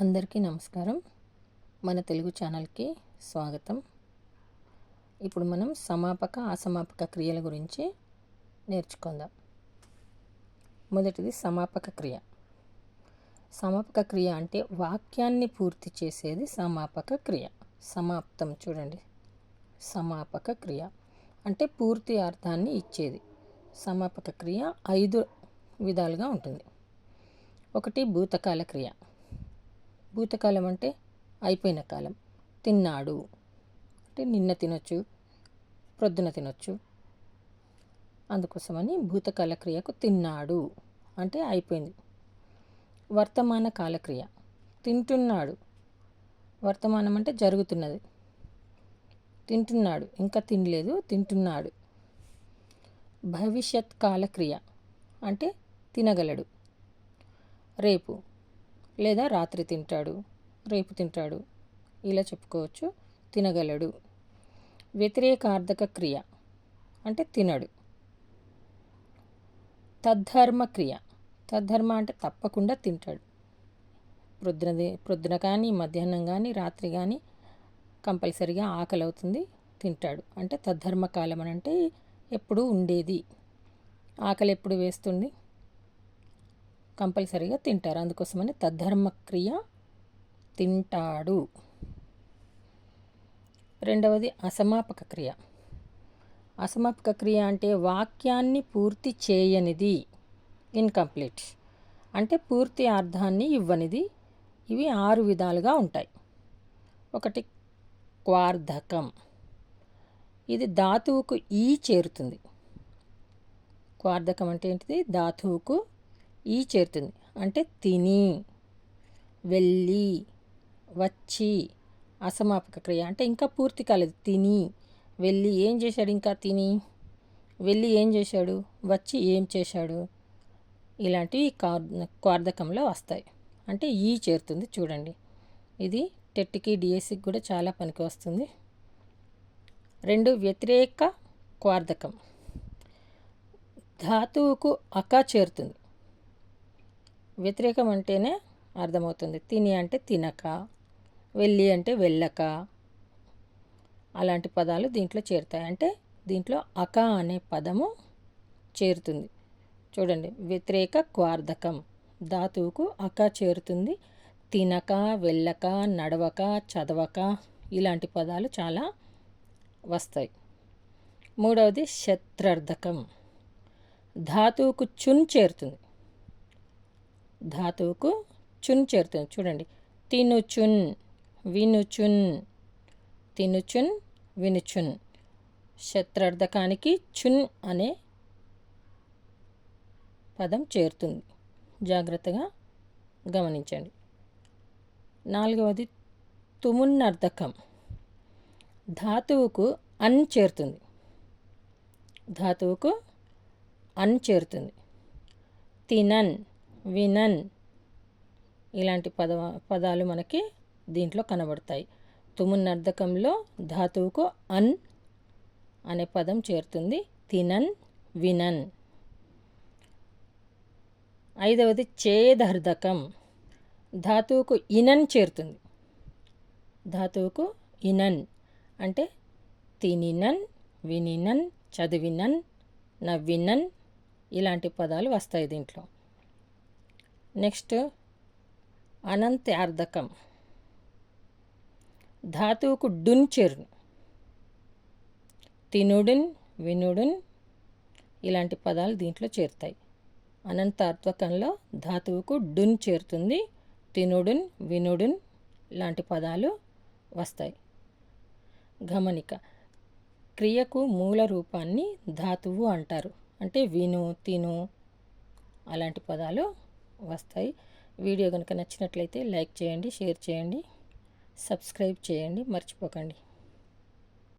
అందరికీ నమస్కారం. మన తెలుగు ఛానల్కి స్వాగతం. ఇప్పుడు మనం సమాపక అసమాపక క్రియల గురించి నేర్చుకుందాం. మొదటిది సమాపక క్రియ. సమాపక క్రియ అంటే వాక్యాన్ని పూర్తి చేసేది సమాపక క్రియ. సమాప్తం చూడండి. సమాపక క్రియ అంటే పూర్తి అర్థాన్ని ఇచ్చేది. సమాపక క్రియ ఐదు విధాలుగా ఉంటుంది. ఒకటి భూతకాల క్రియ. భూతకాలం అంటే అయిపోయిన కాలం. తిన్నాడు. అంటే నిన్న తినొచ్చు ప్రొద్దున తినొచ్చు. అందుకోసమని భూతకాల క్రియకు తిన్నాడు. అంటే అయిపోయింది. వర్తమాన కాలక్రియ. తింటున్నాడు. వర్తమానం అంటే జరుగుతున్నది. తింటున్నాడు. ఇంకా తినలేదు తింటున్నాడు. భవిష్యత్ కాలక్రియ అంటే తినగలడు. రేపు లేదా రాత్రి తింటాడు రేపు తింటాడు. ఇలా చెప్పుకోవచ్చు. తినగలడు. వ్యతిరేకార్థక క్రియ అంటే తినడు. తద్ధర్మ క్రియ. తద్ధర్మ అంటే తప్పకుండా తింటాడు. ప్రొద్దున ప్రొద్దున కానీ మధ్యాహ్నం కానీ రాత్రి కానీ కంపల్సరిగా ఆకలి అవుతుంది తింటాడు. అంటే తద్ధర్మ కాలం అని అంటే ఎప్పుడు ఉండేది. ఆకలి ఎప్పుడు వేస్తుంది? కంపల్సరీగా తింటారు. అందుకోసమని తద్ధర్మక్రియ తింటాడు. రెండవది అసమాపక క్రియ. అసమాపక క్రియ అంటే వాక్యాన్ని పూర్తి చేయనిది. ఇన్కంప్లీట్. అంటే పూర్తి అర్థాన్ని ఇవ్వనిది. ఇవి ఆరు విధాలుగా ఉంటాయి. ఒకటి క్వార్ధకం. ఇది ధాతువుకు ఈ చేరుతుంది. క్వార్ధకం అంటే ఏంటిది? ధాతువుకు ఈ చేరుతుంది. అంటే తిని వెళ్ళి వచ్చి అసమాపక క్రియ. అంటే ఇంకా పూర్తి కాలేదు. తిని వెళ్ళి ఏం చేశాడు ఇంకా తిని? వెళ్ళి ఏం చేశాడు? వచ్చి ఏం చేశాడు? ఇలాంటివి కార్ధకంలో వస్తాయి. అంటే ఈ చేరుతుంది చూడండి. ఇది టెట్కి డిఎస్సికి కూడా చాలా పనికి వస్తుంది. రెండు వ్యతిరేక క్వార్థకం ధాతువుకు అక చేరుతుంది. వ్యతిరేకం అంటేనే అర్థమవుతుంది. తిని అంటే తినక వెళ్ళి అంటే వెళ్ళక అలాంటి పదాలు దీంట్లో చేరుతాయి. అంటే దీంట్లో అక అనే పదము చేరుతుంది. చూడండి వ్యతిరేక క్వార్ధకం. ధాతువుకు అక చేరుతుంది. తినక వెళ్ళక నడవక చదవక ఇలాంటి పదాలు చాలా వస్తాయి. మూడవది శత్రార్థకం ధాతువుకు చున్ చేరుతుంది. ధాతువుకు చున్ చేరుతుంది. చూడండి. తినుచున్ వినుచున్ తినుచున్ వినుచున్. శత్రార్థకానికి చున్ అనే పదం చేరుతుంది. జాగ్రత్తగా గమనించండి. నాలుగవది తుమున్నర్థకం ధాతువుకు అన్ చేరుతుంది. ధాతువుకు అన్ చేరుతుంది. తినన్ వినన్ ఇలాంటి పద పదాలు మనకి దీంట్లో కనబడతాయి. తుమున్నర్ధకంలో ధాతువుకు అన్ అనే పదం చేరుతుంది. తినన్ వినన్. ఐదవది చేదర్ధకం ధాతువుకు ఇనన్ చేరుతుంది. ధాతువుకు ఇనన్ అంటే తినినన్ వినినన్ చదివినన్ నవ్వినన్ ఇలాంటి పదాలు వస్తాయి దీంట్లో. Next అనంత్యార్థకం ధాతువుకు Dun చెరును. తినుడున్ వినుడున్ ఇలాంటి పదాలు దీంట్లో చేరుతాయి. అనంతార్థకంలో ధాతువుకు డున్ చేరుతుంది. తినుడున్ వినుడున్ లాంటి పదాలు వస్తాయి. గమనిక క్రియకు మూల రూపాన్ని ధాతువు అంటారు. అంటే విను తిను అలాంటి పదాలు వస్తాయి. వీడియో కనుక నచ్చినట్లయితే లైక్ చేయండి షేర్ చేయండి సబ్స్క్రైబ్ చేయండి. మర్చిపోకండి.